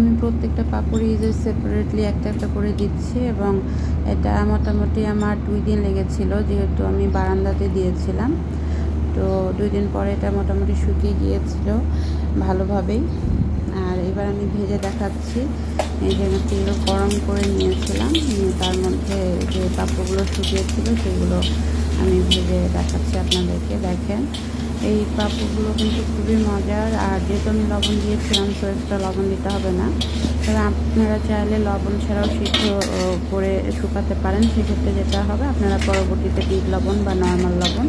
আমি প্রত্যেকটা পাপড়ি যে সেপারেটলি একটা একটা করে দিচ্ছি এবং এটা মোটামুটি আমার দুই দিন লেগেছিল, যেহেতু আমি বারান্দাতে দিয়েছিলাম। তো দুই দিন পরে এটা মোটামুটি শুকিয়ে গিয়েছিল ভালোভাবেই। আর এবার আমি ভেজে দেখাচ্ছি, এই যে তেল গরম করে নিয়েছিলাম তার মধ্যে যে পাপড়গুলো শুকিয়েছিল সেগুলো আমি ভেজে দেখাচ্ছি আপনাদেরকে, দেখেন। এই পাপড়গুলো কিন্তু খুবই মজার। আর যেহেতু আমি লবণ দিয়েছিলাম, তো এক্সট্রা লবণ দিতে হবে না। তবে আপনারা চাইলে লবণ ছাড়াও সিদ্ধ করে শুকাতে পারেন। সেক্ষেত্রে যেটা হবে, আপনারা পরবর্তীতে বিট লবণ বা নর্মাল লবণ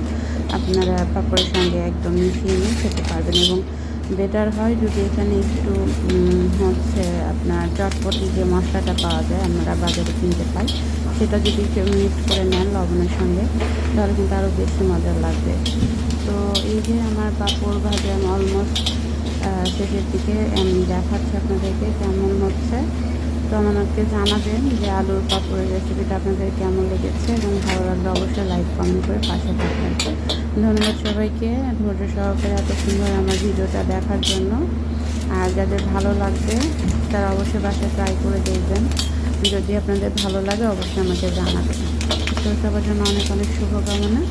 আপনারা পাপড়ের সঙ্গে একদম মিশিয়ে নিয়ে খেতে পারবেন। এবং বেটার হয় যদি এখানে একটু হচ্ছে আপনার চটপটি যে মশলাটা পাওয়া যায়, আমরা বাজারে কিনতে পাই, সেটা যদি একটু মিক্স করে নেন লবণের সঙ্গে, তাহলে কিন্তু আরও বেশি মজার লাগবে। এই যে আমার পাঁপড় ভাজা অলমোস্ট শেষের দিকে আমি দেখাচ্ছি আপনাদেরকে কেমন হচ্ছে। তো আমাকে জানাবেন যে আলুর পাঁপড়ের রেসিপিটা আপনাদের কেমন লেগেছে এবং ভালো লাগলে অবশ্যই লাইক কমেন্ট করে পাশে থাকবেন। ধন্যবাদ সবাইকে, ধৈর্য সহকারে এত সুন্দর আমার ভিডিওটা দেখার জন্য। আর যাদের ভালো লাগবে, তারা অবশ্যই বাসায় ট্রাই করে দেখবেন। যদি আপনাদের ভালো লাগে, অবশ্যই আমাকে জানাবেন। তো সবার জন্য অনেক অনেক শুভকামনা।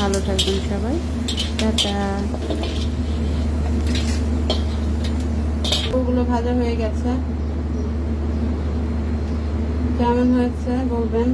ভালো থাকবেন সবাই। টাটা ওগুলো ভাজা হয়ে গেছে। কেমন হয়েছে বলবেন?